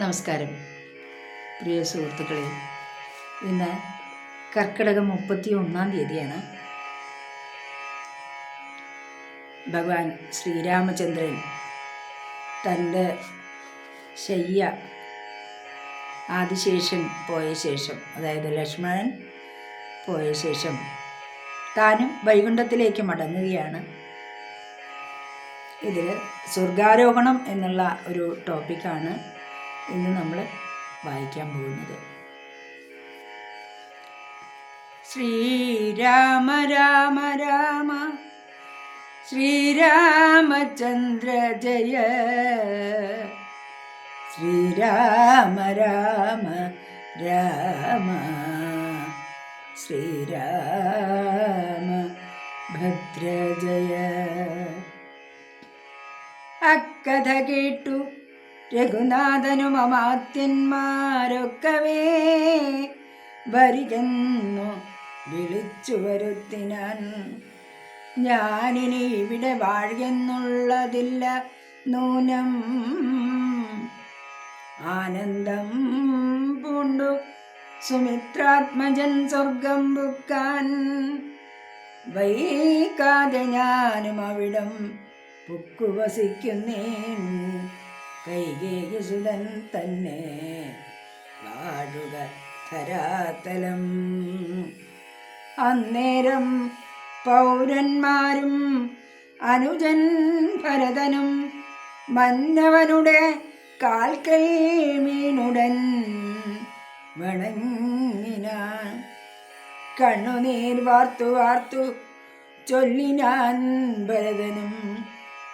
നമസ്കാരം. പ്രിയ സുഹൃത്തുക്കളെ ഇന്ന് കർക്കിടകം മുപ്പത്തി ഒന്നാം തീയതിയാണ്. ഭഗവാൻ ശ്രീരാമചന്ദ്രൻ തന്റെ ശയ്യ ആദിശേഷൻ പോയ ശേഷം അതായത് ലക്ഷ്മണൻ പോയ ശേഷം താനും വൈകുണ്ഠത്തിലേക്ക് മടങ്ങുകയാണ്. ഇതിൽ സ്വർഗാരോഹണം എന്നുള്ള ഒരു ടോപ്പിക്കാണ് ഇന്ന് നമ്മൾ വായിക്കാൻ പോകുന്നത്. ശ്രീരാമ രാമ രാമ ശ്രീരാമചന്ദ്ര ജയ ശ്രീരാമ രാമ രാമ ശ്രീരാമ ഭദ്രജയ. അക്കഥ കേട്ടു രഘുനാഥനും അമാത്യന്മാരൊക്കവേ വരികെന്നു വിളിച്ചു വരുത്തിനാൻ. ഞാനിനി ഇവിടെ വാഴുന്നുള്ളതില്ല നൂനം. ആനന്ദം പൂണ്ടു സുമിത്രാത്മജൻ സ്വർഗം ബുക്കാൻ വൈകാതെ ഞാനും അവിടം പുക്കുവസിക്കുന്നേ കൈകേയസുതൻ തന്നെ വാഴുക ധരാതലം. അന്നേരം പൗരന്മാരും അനുജൻ ഭരതനും മന്നവനുടെ കാൽക്കൽ മീനുടൻ വണങ്ങിനാൻ കണ്ണുനീർ വാർത്തു വാർത്തു ചൊല്ലിനാൻ ഭരതനും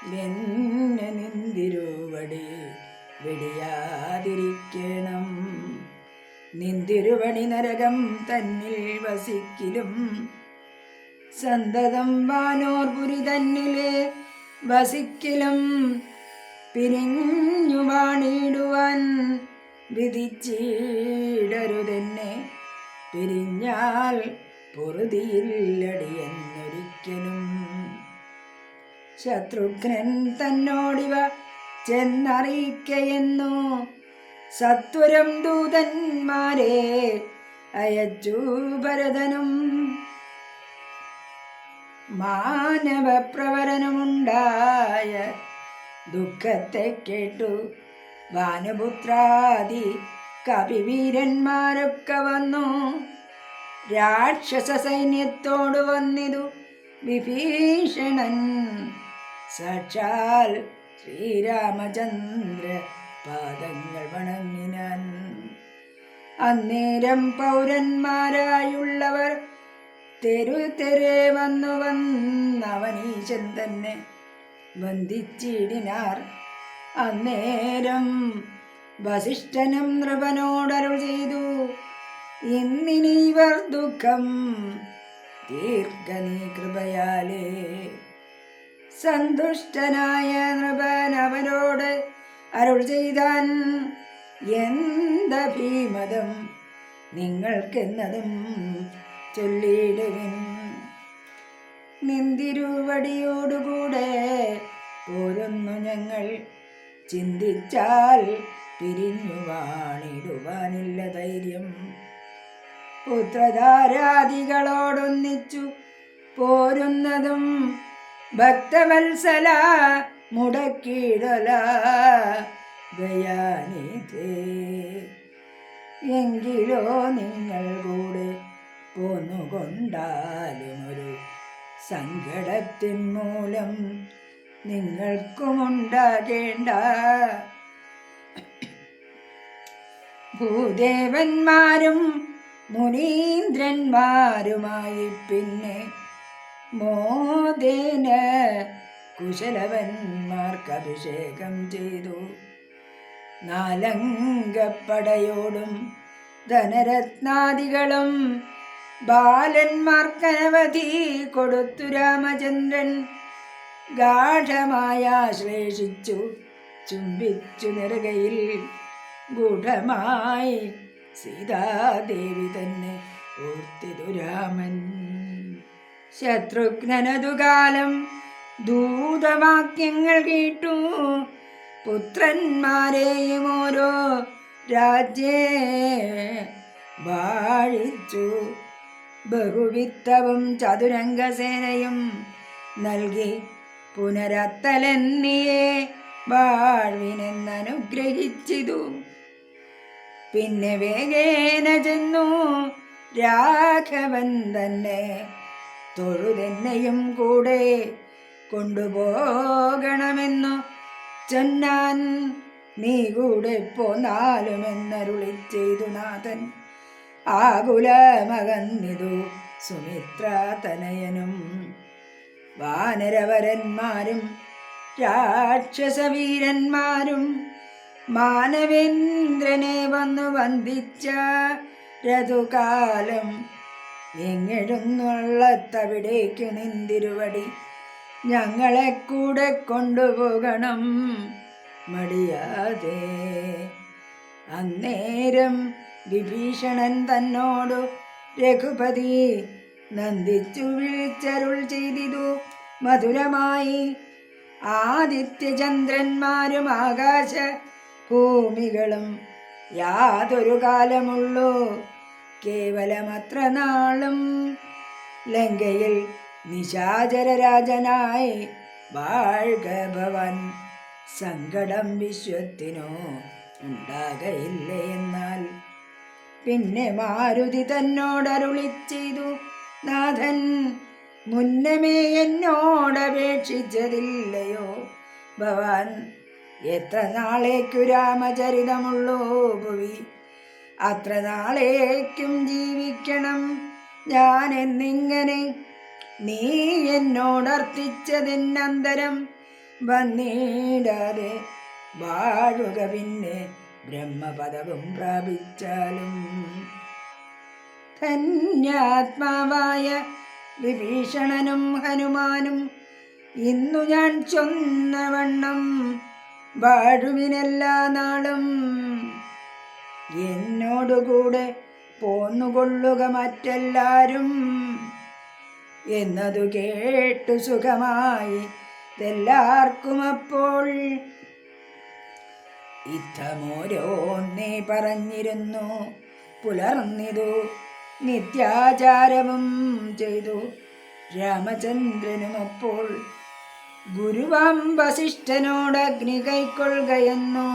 എന്നെ നിന്തിരുവടി വെടിയാതിരിക്കണം. നിന്തിരുവടി നരകം തന്നിൽ വസിക്കിലും. സന്തതം വാനോർ പുരി തന്നിലെ വസിക്കിലും. പിരിഞ്ഞു വാണിടുവാൻ വിധിച്ചിടരുതെന്നെ. പിരിഞ്ഞാൽ പൊറുതിയില്ലടിയെന്നൊരിക്കലും ശത്രുഘ്നൻ തന്നോടിവ ചെന്നറിയിക്കയെന്നു. സത്വരം ദൂതന്മാരെ അയച്ചു ഭരതനും. മാനവപ്രവരനുമുണ്ടായ ദുഃഖത്തെ കേട്ടു ഭാനുപുത്രാദി കവിവീരന്മാരൊക്കെ വന്നു. രാക്ഷസ സൈന്യത്തോട് വന്നിതു വിഭീഷണൻ. സാക്ഷാൽ ശ്രീരാമചന്ദ്ര പാദങ്ങൾ വണങ്ങിനാൻ അന്നേരം പൗരന്മാരായുള്ളവർ തെരു തെരെ വന്നു വന്നവനീശൻ തന്നെ വന്ദിച്ചിടിനാർ. അന്നേരം വസിഷ്ഠനും നൃപനോടരുൾ ചെയ്തു. ഇന്നിനിവർ ദുഃഖം ദീർഘനീ കൃപയാലേ. സന്തുഷ്ടനായ നൃപൻ അവനോട് അരുൾ ചെയ്താൻ എന്ത ഭീമതം നിങ്ങൾക്കെന്നതും ചൊല്ലിയിടുവിൻ. നിന്തിരുവടിയോടുകൂടെ പോരുന്നു ഞങ്ങൾ ചിന്തിച്ചാൽ പിരിഞ്ഞു വാണിടുവാനില്ല ധൈര്യം. പുത്രധാരാദികളോടൊന്നിച്ചു പോരുന്നതും ഭക്തവത്സല മുടക്കിടല എങ്കിലോ നിങ്ങൾ കൂടെ പോന്നുകൊണ്ടാലും ഒരു സങ്കടത്തിൻ മൂലം നിങ്ങൾക്കുമുണ്ടാകേണ്ട. ഭൂദേവന്മാരും മുനീന്ദ്രന്മാരുമായി പിന്നെ മോദേന കുശലവന്മാർക്ക് അഭിഷേകം ചെയ്തു. നാലങ്കപ്പടയോടും ധനരത്നാദികളും ബാലന്മാർക്കനവധി കൊടുത്തു രാമചന്ദ്രൻ. ഗാഠമായ ആശ്ലേഷിച്ചു ചുംബിച്ചു നെറുകയിൽ ഗൂഢമായി സീതാദേവി തന്നെ ഓർത്തിതു രാമൻ. ശത്രുഘ്നനതു കാലം ദൂതവാക്യങ്ങൾ കേട്ടു. പുത്രന്മാരെയും ഓരോ രാജ്യേ വാഴിച്ചു. ബഹുവിത്തവും ചതുരംഗസേനയും നൽകി പുനരത്തലെന്നിയെ വാഴ്വിനെന്നനുഗ്രഹിച്ചിതു. പിന്നെ വേഗേന ചെന്നു രാഘവൻ തന്നെ തൊഴുതെന്നെയും കൂടെ കൊണ്ടുപോകണമെന്നു ചെന്നാൻ നീ കൂടെ പോന്നാലുമെന്നരുളി ചെയ്തു നാഥൻ. ആകുല മകന്നിതു സുമിത്ര തനയനും വാനരവരന്മാരും രാക്ഷസവീരന്മാരും മാനവേന്ദ്രനെ വന്നു വന്ദിച്ച രതുകാലം എങ്ങെഴുന്നുള്ളത്തവിടേക്കു നിന്തിരുവടി. ഞങ്ങളെ കൂടെ കൊണ്ടുപോകണം മടിയാതെ. അന്നേരം വിഭീഷണൻ തന്നോടു രഘുപതി നന്ദിച്ചു വിളിച്ചരുൾ ചെയ്തിതു. മധുരമായി ആദിത്യചന്ദ്രന്മാരും ആകാശ ഭൂമികളും യാതൊരു കാലമുള്ളൂ. കേവലമത്ര നാളും ലങ്കയിൽ നിശാചരരാജനായി വാഴ്ക ഭവൻ സങ്കടം വിശ്വത്തിനോ ഉണ്ടാകയില്ല എന്നാൽ. പിന്നെ മാരുതി തന്നോടരുളി ചെയ്തു നാഥൻ മുന്നമേ എന്നോടപേക്ഷിച്ചതില്ലയോ ഭവാൻ? എത്ര നാളേക്കു രാമചരിതമുള്ളോ ഭുവി. അത്ര നാളേക്കും ജീവിക്കണം. ഞാൻ എന്നിങ്ങനെ നീ എന്നോടർത്ഥിച്ചതിനന്തരം വന്നിടാതെ വാഴുക പിന്നെ ബ്രഹ്മപദവും പ്രാപിച്ചാലും. ധന്യാത്മാവായ വിഭീഷണനും ഹനുമാനും ഇന്നു ഞാൻ ചൊന്നവണ്ണം വാഴുവിനെല്ലാ നാളും എന്നോടുകൂടെ പോന്നുകൊള്ളുക മറ്റെല്ലാരും എന്നതു കേട്ടു സുഖമായി എല്ലാവർക്കും അപ്പോൾ. ഇത്തമോരോന്നേ പറഞ്ഞിരുന്നു പുലർന്നിതു നിത്യാചാരവും ചെയ്തു. രാമചന്ദ്രനും അപ്പോൾ ഗുരുവാം വസിഷ്ഠനോട് അഗ്നി കൈക്കൊള്ളുകയെന്നു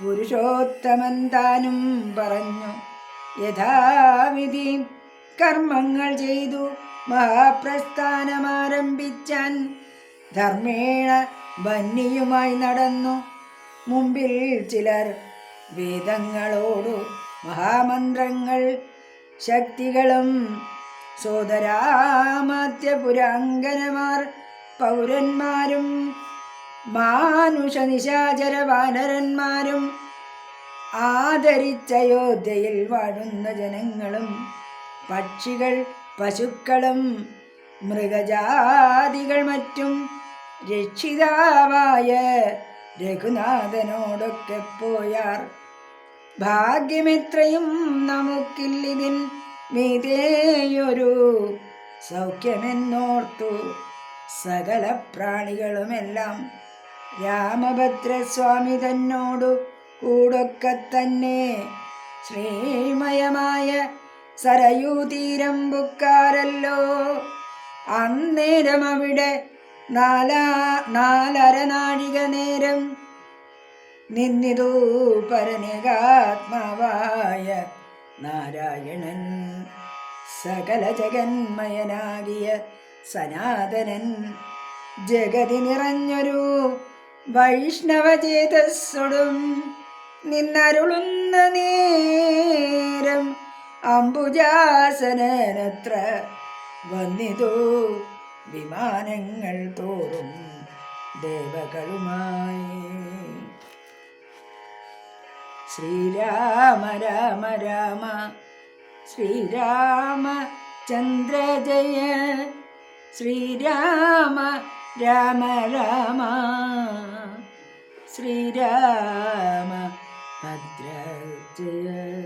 പുരുഷോത്തമൻ താനും പറഞ്ഞു യഥാവിധി കർമ്മങ്ങൾ ചെയ്തു മഹാപ്രസ്ഥാനമാരംഭിച്ചാൻ ധർമ്മേണ ഭന്യുമായി നടന്നു. മുമ്പിൽ ചിലർ വേദങ്ങളോടു മഹാമന്ത്രങ്ങൾ ശക്തികളും സോദരാമാത്യപുരാങ്കനമാർ പൗരന്മാരും മാനുഷ നിശാചര വാനരന്മാരും ആദരിച്ച യോദ്ധയിൽ വാഴുന്ന ജനങ്ങളും പക്ഷികൾ പശുക്കളും മൃഗജാതികൾ മറ്റും രക്ഷിതാവായ രഘുനാഥനോടൊക്കെ പോയാർ. ഭാഗ്യമെത്രയും നമുക്കില്ലിതിൻ മീതേയൊരു സൗഖ്യമെന്നോർത്തു സകല പ്രാണികളുമെല്ലാം രാമഭദ്രസ്വാമി തന്നോടു കൂടൊക്കെ തന്നെ ശ്രീമയമായ സരയൂതീരം ബുക്കാരല്ലോ അന്നേരം അവിടെ നാലാ നാലര നാഴിക നേരം നിന്നിതു പരനികാത്മാവായ നാരായണൻ. സകല ജഗന്മയനാകിയ സനാതനൻ. ജഗതി നിറഞ്ഞൊരു വൈഷ്ണവചേതസ്സൊടും നിന്നരുളുന്ന നേരം അംബുജാസനത്ര വന്നിതു വിമാനങ്ങൾ തോറും ദേവകളുമായി. ശ്രീരാമ രാമ രാമ ശ്രീരാമ ചന്ദ്രജയ ശ്രീരാമ രാമ രാമ. ശ്രീരാമ ഭദ്ര ജയ